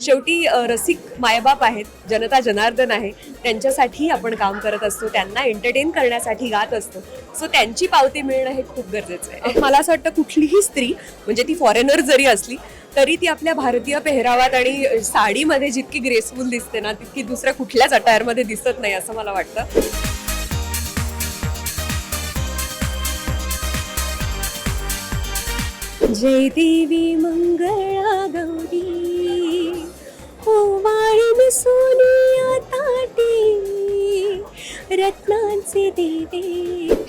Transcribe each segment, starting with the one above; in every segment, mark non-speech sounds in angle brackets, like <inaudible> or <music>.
शेवटी रसिक मायबाप आहेत जनता जनार्दन आहे त्यांच्यासाठी आपण काम करत असतो त्यांना एंटरटेन करण्यासाठी गात असतो. सो त्यांची पावती मिळणं हे खूप गरजेचं आहे. मला असं वाटतं कुठलीही स्त्री म्हणजे ती फॉरेनर जरी असली तरी ती आपल्या भारतीय पेहरावात आणि साडीमध्ये जितकी ग्रेसफुल दिसते ना तितकी दुसऱ्या कुठल्याच अटायरमध्ये दिसत नाही असं मला वाटतं. जय देवी मंगळा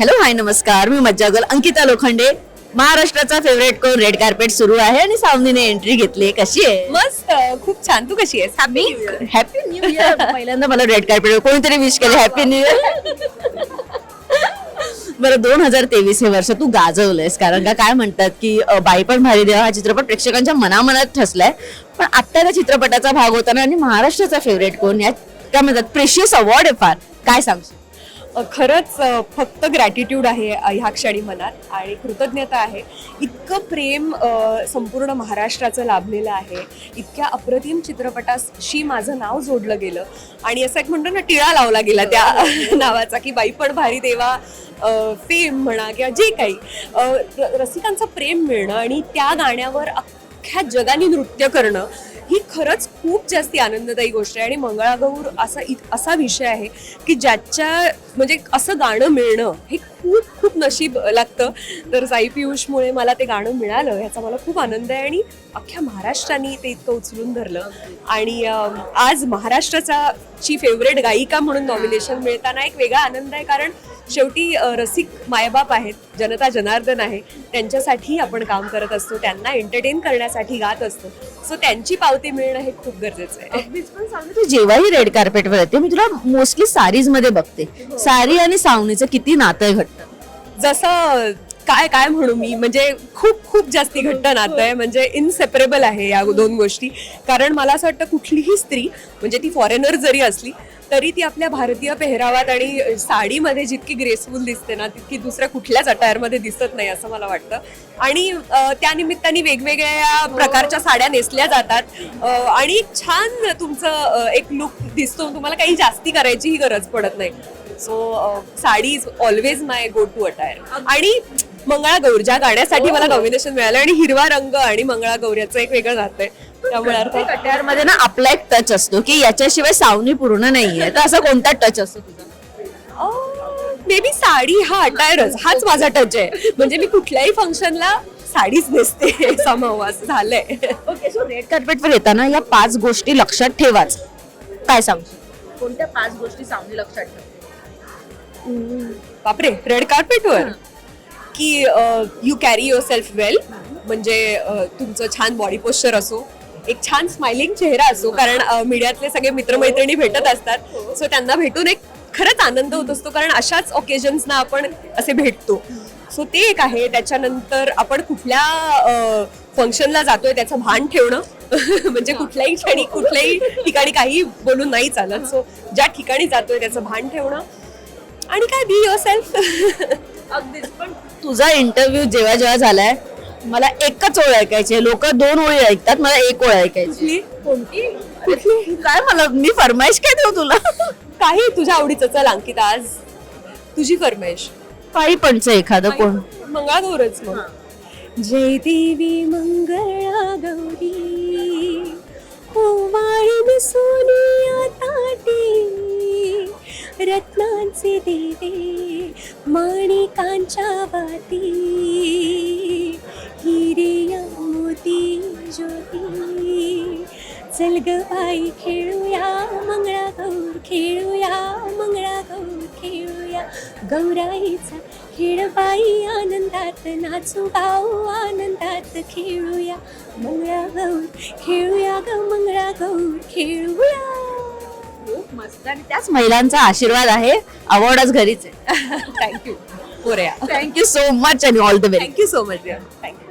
हॅलो हाय नमस्कार. मी मज्जागल अंकिता लोखंडे. महाराष्ट्राचा फेवरेट कोण? रेड कार्पेट सुरू आहे आणि सावनीने एंट्री घेतली कशी आहे? मस्त. खूप छान. तू कशी आहेस? मी हॅपी न्यू इयर पहिल्यांदा मला रेड कार्पेट कोणीतरी विश केले. हॅपी न्यू इयर बरं दोन हजार तेवीस हे वर्ष तू गाजवलंयस. कारण का? काय म्हणतात की बाई पण भारी देवा. हा चित्रपट प्रेक्षकांच्या मनामनात ठसलाय. पण आत्ता त्या चित्रपटाचा भाग होताना आणि महाराष्ट्राचा फेवरेट कोण? या काय म्हणतात? प्रेशियस अवॉर्ड आहे फार. काय सांगशील? अ, खरंच फक्त ग्रॅटिट्यूड आहे अ, ह्या क्षणी मनात आणि कृतज्ञता आहे. इतकं प्रेम संपूर्ण महाराष्ट्राचं लाभलेलं आहे. इतक्या अप्रतिम चित्रपटाशी माझं नाव जोडलं गेलं. आणि असं एक म्हणतो ना टिळा लावला गेला त्या <laughs> नावाचा की बाई पण भारी देवा फेम म्हणा किंवा जे काही. र- रसिकांचं प्रेम मिळणं आणि त्या गाण्यावर अख्ख्या जगाने नृत्य करणं ही खरंच खूप जास्ती आनंददायी गोष्ट आहे. आणि मंगळागौर असा इत- असा विषय आहे की ज्याच्या म्हणजे असं गाणं मिळणं हे खूप खूप नशीब लागतं. तर साई पियुषमुळे मला ते गाणं मिळालं ह्याचा मला खूप आनंद आहे. आणि अख्ख्या महाराष्ट्राने ते इतकं उचलून धरलं. आणि आज महाराष्ट्राचा ची फेवरेट गायिका म्हणून नॉमिनेशन मिळताना एक वेगळा आनंद आहे. कारण शेवटी रसिक मायबाप आहेत जनता जनार्दन आहे त्यांच्यासाठी आपण काम करत असतो त्यांना एंटरटेन करण्यासाठी गात असतो. सो त्यांची पावती मिळणं हे खूप गरजेचं आहे. अगदीच पण सावनी, तू जेव्हाही रेड कार्पेटवर येते मी तुला मोस्टली सारीजमध्ये बघते सारी आणि सावनीचं किती नातं आहे घट्ट जसं काय काय म्हणू मी म्हणजे खूप खूप जास्ती घट्ट नातं आहे म्हणजे इनसेपरेबल आहे या दोन गोष्टी. कारण मला असं वाटतं कुठलीही स्त्री म्हणजे ती फॉरेनर जरी असली तरी ती आपल्या भारतीय पेहरावात आणि साडीमध्ये जितकी ग्रेसफुल दिसते ना तितकी दुसऱ्या कुठल्याच अटायरमध्ये दिसत नाही असं मला वाटतं. आणि अं, त्या निमित्ताने वेगवेगळ्या प्रकारच्या साड्या नेसल्या जातात. आणि छान तुमचं एक लुक दिसतो. तुम्हाला काही जास्ती करायचीही गरज पडत नाही. So sari is always my go to attire आणि मंगळागौर ज्या गाण्यासाठी मला नॉमिनेशन मिळालं आणि हिरवा रंग आणि मंगळागौर याचं एक वेगळं नातं आहे. त्यामुळे मध्ये ना आपला एक टच असतो की याच्याशिवाय सावनी पूर्ण नाहीये. तर असा कोणता टच असतो तुझा? मे बी साडी हा अटायरच हाच माझा टच आहे. म्हणजे मी कुठल्याही फंक्शनला साडीच नेसते. समाव असं झालंय. ओके सो रेड कार्पेटवर येताना या पाच गोष्टी लक्षात ठेवाच. काय सांगशील कोणत्या पाच गोष्टी सावनी लक्षात ठेव? बापरे रेड कार्पेटवर की you carry yourself well म्हणजे तुमचं छान बॉडी पोश्चर असो. एक छान स्माइलिंग चेहरा असो कारण मीडियातले सगळे मित्रमैत्रिणी भेटत असतात. सो त्यांना भेटून एक खरंच आनंद होत असतो कारण अशाच ओकेजन्सना आपण असे भेटतो. सो ते एक आहे. त्याच्यानंतर आपण कुठल्या फंक्शनला जातोय त्याचं भान ठेवणं. <laughs> म्हणजे कुठल्याही क्षणी कुठल्याही ठिकाणी काही बोलून नाही चालत. सो ज्या ठिकाणी जातोय त्याचं भान ठेवणं. आणि काय बी युअर सेल्फ अगदीच. पण तुझा इंटरव्ह्यू जेव्हा जेव्हा झालाय मला एकच ओळ ऐकायची लोक दोन ओळी ऐकतात मला एक ओळ ऐकायची कोणती? कुठली? काय मला मी फरमाईश काय देऊ तुला? काही तुझ्या आवडीचं चल अंकित आज तुझी फरमाईश. काही पणच एखादं कोण. मंगळागौरच मग. जय देवी मंगळा गौरी वाळीन सोनिया ताटी रत्नांचे देवे माणिकांच्या वाती. चल ग बाई खेळूया मंगळागौर खेळूया मंगळागौर खेळूया. गौराईचा खेळ बाई आनंदात नाचू गाऊ आनंदात खेळूया. मंगळागौर खेळूया ग मंगळागौर खेळूया. खूप मस्त आणि त्याच महिलांचा आशीर्वाद आहे. अवॉर्ड आज घरीच आहे. थँक्यू पोऱ्या. थँक्यू सो मच आणि all the very thank you so much thank you